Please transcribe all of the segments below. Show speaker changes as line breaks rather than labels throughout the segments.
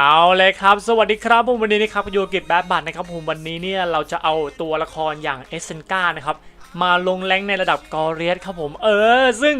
เอาเลยครับ สวัสดีครับผมวันนี้นะครับโยกิบแบดบัตนะครับผมวันนี้เนี่ยเราจะเอาตัวละครอย่างเอสเซนกานะครับมาลงแรงในระดับกอเรียสครับผมเออ ซึ่ง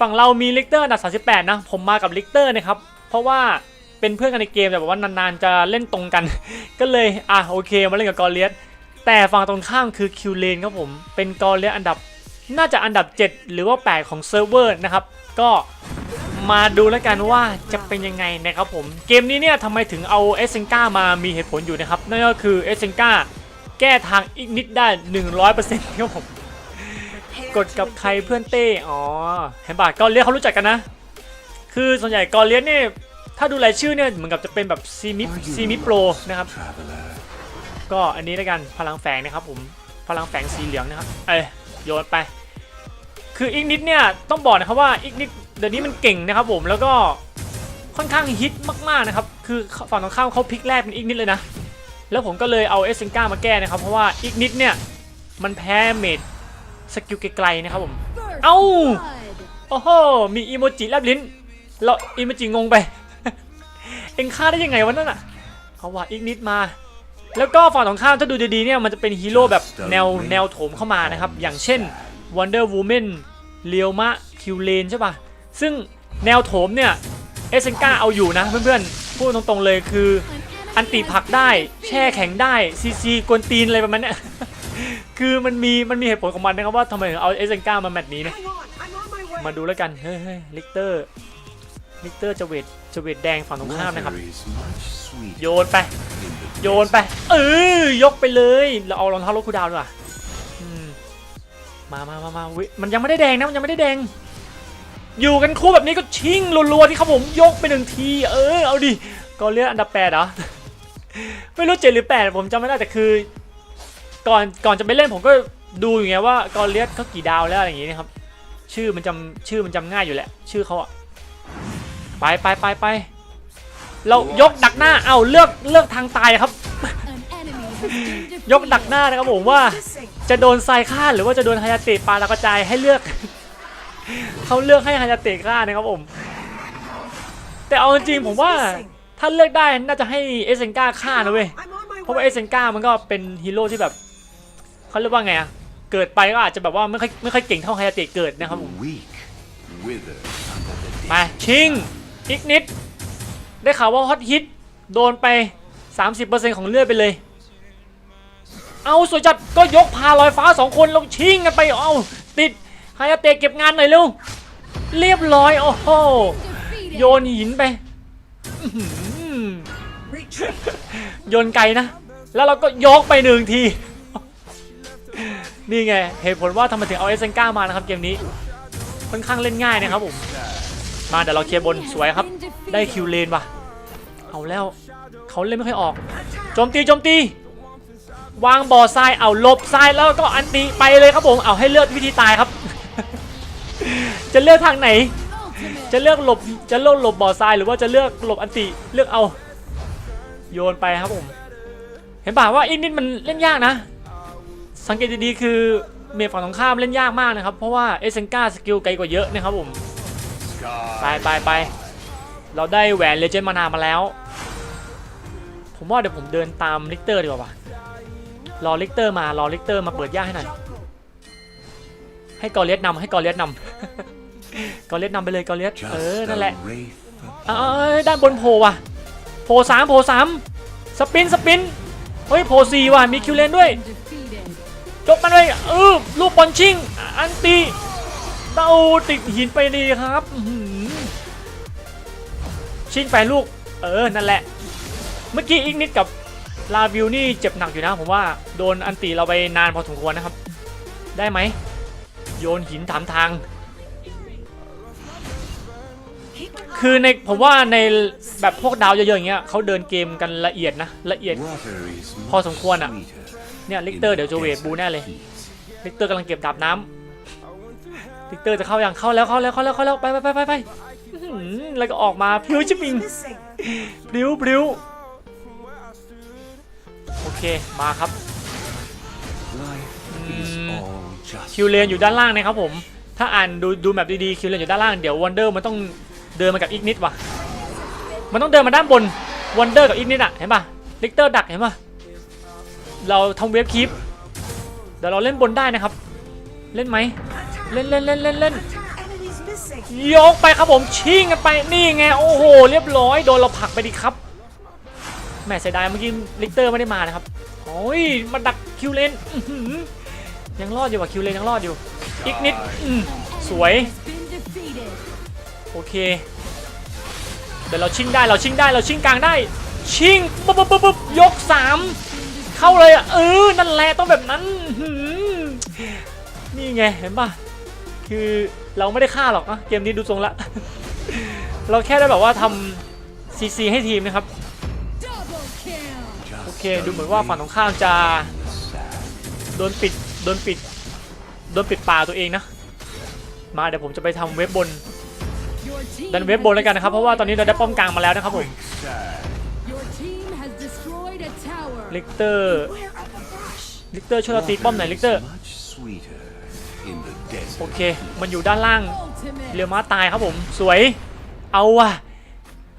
ฝั่งเรามีลิกเตอร์อันดับ 38 นะ ผมมากับลิกเตอร์นะครับ เพราะว่าเป็นเพื่อนกันในเกมแต่แบบว่านานๆจะเล่นตรงกัน ก็เลยอะโอเคมาเล่นกับกอเรียสแต่ฝั่งตรงข้ามคือคิวเลนครับผมเป็นกอเรียสอันดับน่าจะอันดับ 7 หรือว่า 8 ของเซิร์ฟเวอร์นะครับก็ มาดูแล้วกันว่าจะเป็นยังไงนะครับผมเกมนี้เนี่ยทำไมถึงเอาเอสเซนกามามีเหตุผลอยู่นะครับนั่นก็คือเอสเซนกาแก้ทางอีกนิดได้ 100%ครับผมกดกับใครเพื่อนเต้อ๋อเห็นป่ะกอเลียสเขารู้จักกันนะ คือส่วนใหญ่กอเลียสเนี่ยถ้าดูรายชื่อเนี่ยเหมือนกับจะเป็นแบบซีมิซีมิโปรนะครับ ก็อันนี้แล้วกันพลังแฝงนะครับผมพลังแฝงสีเหลืองนะครับ เอ้ยโยนไป คืออีกนิดเนี่ยต้องบอกนะครับว่าอีกนิดเดี๋ยวนี้มันเก่งนะครับผมแล้วก็ค่อนข้างฮิตมากๆนะครับคือฝั่งตรงข้ามเขาพลิกแรกเป็นอีกนิดเลยนะแล้วผมก็เลยเอาเอสเซนกามาแก้นะครับเพราะว่าอีกนิดเนี่ยมันแพ้เมดสกิลไกลๆนะครับผมเอ้าโอ้โหมีอีโมจิแลบลิ้นแล้วอีโมจิงงไป เอ็งฆ่าได้ยังไงวะนั่นอะเอาว่ะอีกนิดมา แล้วก็ฝั่งตรงข้ามถ้าดูดีๆเนี่ยมันจะเป็นฮีโร่แบบแนวแนวโถมเข้ามานะครับอย่างเช่น Wonder Woman เลียวมะคิวเลนใช่ป่ะซึ่งแนวโถมเนี่ยเอเซนกาเอาอยู่นะเพื่อนๆพูดตรงๆเลยคือ อันติผักได้แช่แข็งได้ซีซีกวนตีนอะไรประมาณนี้คือมันมีมันมีเหตุผลของมันนะครับว่าทำไมถึงเอาเอเซนกามาแมตช์นี้นะมาดูแล้วกันเฮ้ยลิกเตอร์ลิกเตอร์จะเวทจะเวทแดงฝั่งตรงข้ามนะครับ โยนไป โยนไป เออยกไปเลย เราเอารองเท้าลดคูดาวดีกว่า มามามามาว้ยมันยังไม่ได้แดงนะมันยังไม่ได้แดง อยู่กันคู่แบบนี้ก็ชิงรัวๆที่ครับผมยกไปหนึ่งทีเออเอาดิก็เลือกอันดับแปดเหรอไม่รู้เจ็ดหรือแปดผมจำไม่ได้แต่คือก่อนก่อนจะไปเล่นผมก็ดูอยู่ไงเงี้ยว่ากอเลียสเขากี่ดาวแล้วอะไรอย่างงี้นะครับ ชื่อมันจำชื่อมันจำง่ายอยู่แหละ ชื่อเขาอะไปไปไปไปเรายกดักหน้าเอาเลือกเลือกทางตายครับ ยกดักหน้านะครับผมว่า
Missing.
จะโดนไซฆ่าหรือว่าจะโดนฮายาเตะปาตากระจายให้เลือก เขาเลือกให้ฮายาเตะฆ่านะครับผม แต่เอาจริงๆผมว่าถ้าเลือกได้น่าจะให้เอเซนกาฆ่านะเว้ย
I'm on my
เพราะว่าเอ
way.
เซนกามันก็เป็นฮีโร่ที่แบบเขาเรียกว่าไงอะเกิดไปก็อาจจะแบบว่าไม่ค่อยไม่ค่อยเก่งเท่าฮายาเตะเกิดนะครับผม
weak wither under the
ไปชิงอีกนิด ได้ข่าวว่าฮอตฮิตโดนไป 30%ของเลือดไปเลย เอาสวยจัดก็ยกพาลอยฟ้าสองคนลงชิงกันไปเอาติดฮายาเตะเก็บงานหน่อยเร็วเรียบร้อยโอ้โหโยนหินไปโยนไกลนะ แล้วเราก็ยกไปหนึ่งที นี่ไงเหตุผลว่าทำไมถึงเอาเอสเซนก้ามานะครับเกมนี้ ค่อนข้างเล่นง่ายนะครับผมมาเดี๋ยวเราเคลียร์บนสวยครับ ได้คิวเลนว่ะ เอาแล้วเขาเล่นไม่ค่อยออกโจมตีโจมตี วางบ่อทรายเอาลบทรายแล้วก็อันตีไปเลยครับผมเอาให้เลือกวิธีตายครับ จะเลือกทางไหน จะเลือกหลบจะเลือกหลบบ่อทรายหรือว่าจะเลือกหลบอันติเลือกเอาโยนไปครับผม เห็นป่าว่าอีกนิดมันเล่นยากนะ สังเกตดีๆคือเมฟฝั่งตรงข้ามเล่นยากมากนะครับ เพราะว่าเอเซนกาสกิลไกลกว่าเยอะนะครับผมไปไปไปเราได้แหวนเลเจนด์มานามาแล้ว ผมว่าเดี๋ยวผมเดินตามลิกเตอร์ดีกว่า รอลิกเตอร์มารอลิกเตอร์มาเปิดย่าให้หน่อยให้กอเลียสนำให้กอเลียสนำกอเลียสนำไปเลยกอเลียส
just
เออนั่นแหละ
a wraith of
เอ้ยด้านบนโผล่ว่ะโผล่สามโผล่สามสปินสปินเฮ้ยโผล่สี่ว่ะมีคิวเลนด้วยจบมันเลยเออลูกบอลชิงอันตีเต้าติดหินไปดีครับอื้อหือชิงแปดลูกเออนั่นแหละ เมื่อกี้อีกนิดกับ ลาวิวนี่เจ็บหนักอยู่นะผมว่าโดนอันตีเราไปนานพอสมควรนะครับ ได้ไหม โยนหินถามทาง
Keep an
คือในผมว่าในแบบพวกดาวเยอะๆอย่างเงี้ยเขาเดินเกมกันละเอียดนะ ละเอียด
water is
พอ
much
สมควรอะ
sweeter
เนี่ยลิก
in
เตอร์
the
เดี๋ยวจะเวท
desert
บูแน่เลย
heat.
ลิกเตอร์กำลังเก็บดาบน้ำลิกเตอร์จะเข้าอย่างเข้าแล้วเข้าแล้วเข้าแล้วเข้าแล้วไปไปไปไปไปอื้อหือแล้วก็ออกมาพริ้วชิมิง
missing.
พริ้วพริ้วโอ เคมาครับ
Life is
Mm.
all just
คิวเลนอยู่ด้านล่างนะครับผม ถ้าอ่านดูดูแมปดีๆคิวเลนอยู่ด้านล่างเดี๋ยววันเดอร์มันต้องเดินมากับอีกนิดว่ะมันต้องเดินมาด้านบนวันเดอร์กับอีกนิดอะเห็นป่ะลิกเตอร์ดักเห็นป่ะเราทำเวฟคลิปเดี๋ยวเราเล่นบนได้นะครับ เล่นไหมเล่นเล่นเล่นเล่นเล่น
Enemies missing.
ยกไปครับผมชิงกันไปนี่ไงโอ้โห เรียบร้อยโดนเราผลักไปดีครับแห ม่เสียดายเมื่อกี้ลิกเตอร์ไม่ได้มานะครับโอ้ยมาดักคิวเลนยังรอดอยู่ว่ะคิวเลนยังรอดอยู่ อีกนิดสวย โอเคเดี๋ยวเราชิงได้เราชิงได้เราชิงกลางได้ ชิงปุ๊บปุ๊บปุ๊บปุ๊บยกสามเข้าเลยอะเออนั่นแหละต้องแบบนั้นนี่ไงเห็นป่ะคือเราไม่ได้ฆ่าหรอกนะเกมนี้ดูทรงละ เราแค่ได้แบบว่าทำซีซีให้ทีมนะครับ เคดูเหมือนว่าฝั่งตรงข้ามจะโดนปิดโดนปิดโดนปิดป่าตัวเองนะ มาเดี๋ยวผมจะไปทำเว็บบนดันเว็บบนแล้วกันนะครับเพราะว่าตอนนี้เราได้ป้อมกลางมาแล้วนะครับผมลิกเตอร์ลิกเตอร์ช่วยเราตีป้อมหน่อยลิกเตอร์โอเค มันอยู่ด้านล่างเรียวม้าตายครับผมสวยเอาว่ะ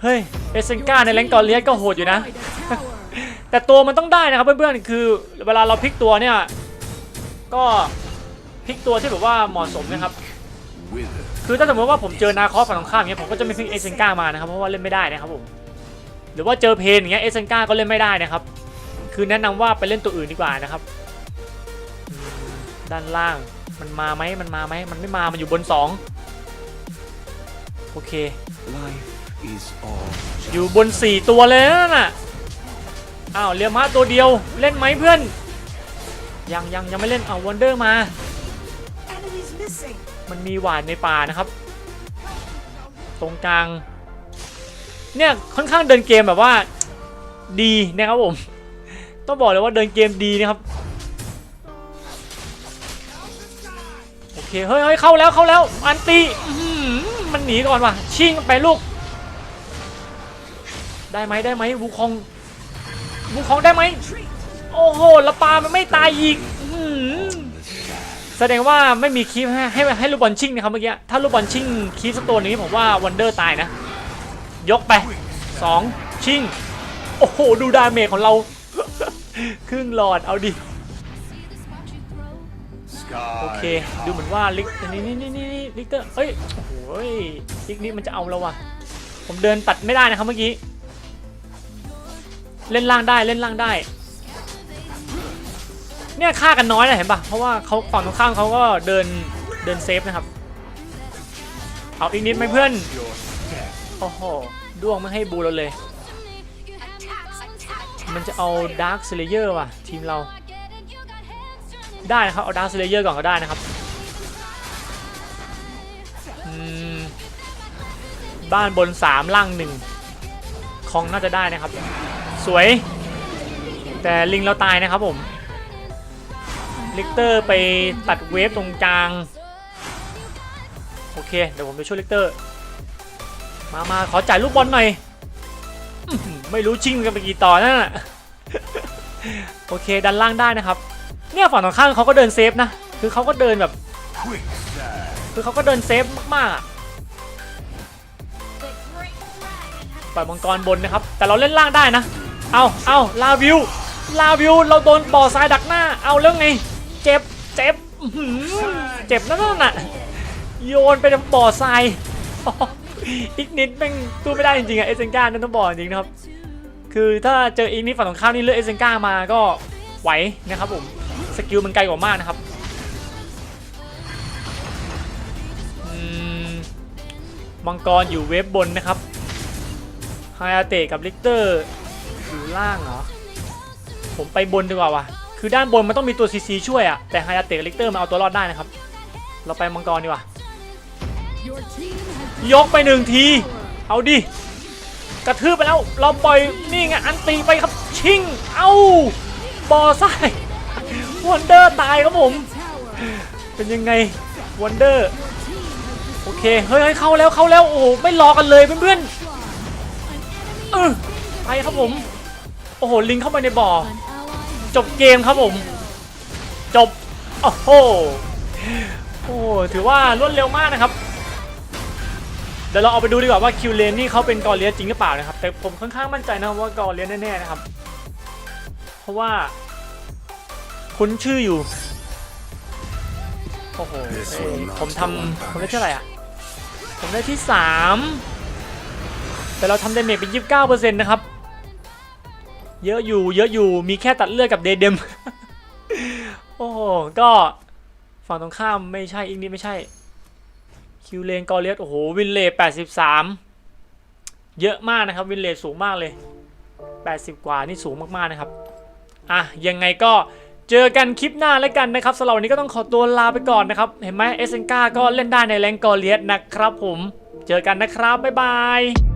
เฮ้ยเอเซนก้าในแรงกอเลียสก็โหดอยู่นะ แต่ตัวมันต้องได้นะครับเพื่อนๆคือเวลาเราพลิกตัวเนี่ยก็พลิกตัวที่แบบว่าเหมาะสมนะครับ
Wither
คือถ้าสมมติว่าผมเจอนาคอสฝั่งตรงข้ามเงี้ยผมก็จะไม่พลิกเอเซนก้ามานะครับเพราะว่าเล่นไม่ได้นะครับผมหรือว่าเจอเพนอย่างเงี้ยเอเซนก้าก็เล่นไม่ได้นะครับคือแนะนำว่าไปเล่นตัวอื่นดีกว่านะครับอืมด้านล่างมันมาไหมมันมาไหมมันไม่มามันอยู่บนสองโอเค
life is all
อยู่บน 4 ตัวเลยนั่นน่ะ อ้าวเรียมาตัวเดียวเล่นไหมเพื่อน ยังยังยังไม่เล่นเอาวันเดอร์มา
Enemies missing.
มันมีหวานในป่านะครับ ตรงกลาง เนี่ยค่อนข้างเดินเกมแบบว่าดีนะครับผม ต้องบอกเลยว่าเดินเกมดีนะครับ โอเคเฮ้ยเฮ้ยเข้าแล้วเข้าแล้วอันตีอื้อหือมันหนีก่อนว่ะชิงไปลูก ได้ไหมได้ไหมวูคอง วูคองได้ไหมโอ้โหละปามันไม่ตายอีกแสดงว่าไม่มีคีฟให้ให้ให้ลูกบอลชิงนะครับเมื่อกี้ถ้าลูกบอลชิงคีฟสักตัวนี้ผมว่าวันเดอร์ตายนะ ยกไป 2 ชิง โอ้โห ดูดาเมจของเรา ครึ่งหลอดเอาดิ โอเค ดูเหมือนว่าลิกนี่นี่นี่นี่ลิกเตอร์เอ้ยโอ้ยลิกนี้มันจะเอาเราว่ะ ผมเดินตัดไม่ได้นะครับเมื่อกี้ เล่นล่างได้เล่นล่างได้ เนี่ยฆ่ากันน้อยนะเห็นปะเพราะว่าเขาฝั่งตรงข้ามเขาก็เดินเดินเซฟนะครับ เอาอีกนิดไหมเพื่อนโอ้โหด้วงไม่ให้บูเราเลย มันจะเอาดาร์ค l เลเยอร์ว่ะทีมเรา ได้นะครับเอาดาร์ค l เลเยอร์ก่อนก็ได้นะครับบ้านบน 3 ล่าง1คองน่าจะได้นะครับ สวย แต่ลิงเราตายนะครับผมลิกเตอร์ไปตัดเวฟตรงกลาง โอเค เดี๋ยวผมไปช่วยลิกเตอร์ มามาขอจ่ายลูกบอลหน่อย ไม่รู้ชิงกันไปกี่ต่อนั่นน่ะโอเค ดันล่างได้นะครับ เนี่ยฝั่งตรงข้ามเขาก็เดินเซฟนะ คือเขาก็เดินแบบ คือเขาก็เดินเซฟมากๆปล่อยมังกรบนนะครับ แต่เราเล่นล่างได้นะ เอาเอาลาวิว ลาวิว เราโดนบ่อทรายดักหน้า เอาเรื่องไง เจ็บ เจ็บเจ็บนั่นน่ะ โยนไปบ่อทราย อีกนิดแม่งตู้ไม่ได้จริงๆอะเอเซนก้านั่นต้องบอกจริงนะครับ คือถ้าเจออีกนิดฝั่งตรงข้ามนี่เลือกเอเซนก้ามาก็ไหวนะครับผม สกิลมันไกลกว่ามากนะครับมมังกรอยู่เวฟบนนะครับ ไฮอาเตะกับลิกเตอร์ อยู่ล่างเหรอ ผมไปบนดีกว่าว่ะคือด้านบนมันต้องมีตัวซีซีช่วยอะแต่ไฮอาเตะลิกเตอร์มันเอาตัวรอดได้นะครับ เราไปมังกรดีกว่ายกไปหนึ่งที เอาดิ กระทืบไปแล้ว เราปล่อยนี่ไงอันตีไปครับชิง เอาบอไซวันเดอร์ตายครับผม เป็นยังไงวันเดอร์โอเคเฮ้ยเฮ้ยเข้าแล้วเข้าแล้ว โอ้โห ไม่รอกันเลยเพื่อนๆเออไปครับผม โอ้โห ลิงเข้าไปในบ่อ
An ally
จบเกมครับผม จบ โอ้โห โอ้โหถือว่ารวดเร็วมากนะครับ เดี๋ยวเราเอาไปดูดีกว่าว่าคิวเลนนี่เขาเป็นกอเลียสจริงหรือเปล่านะครับ แต่ผมค่อนข้างมั่นใจนะว่ากอเลียสแน่ๆนะครับ เพราะว่า คุ้นชื่ออยู่ โอ้โหเอ้ยผมทำผมได้เท่าไหร่อะ ผมได้ที่ 3 แต่เราทำดาเมจไป29%นะครับ เยอะอยู่ เยอะอยู่มีแค่ตัดเลือดกับเดเดมโอ้โหก็ฝั่งตรงข้ามไม่ใช่อีกนิดไม่ใช่ คิวเลนกอเลียสโอ้โหวินเลท83เยอะมากนะครับ วินเลทสูงมากเลย 80 กว่านี่สูงมากๆนะครับ อะ ยังไงก็เจอกันคลิปหน้าแล้วกันนะครับสำหรับวันนี้ก็ต้องขอตัวลาไปก่อนนะครับ เห็นไหมเอสเซนกาก็เล่นได้ในแรงกอเลียสนะครับผม เจอกันนะครับ บ๊ายบาย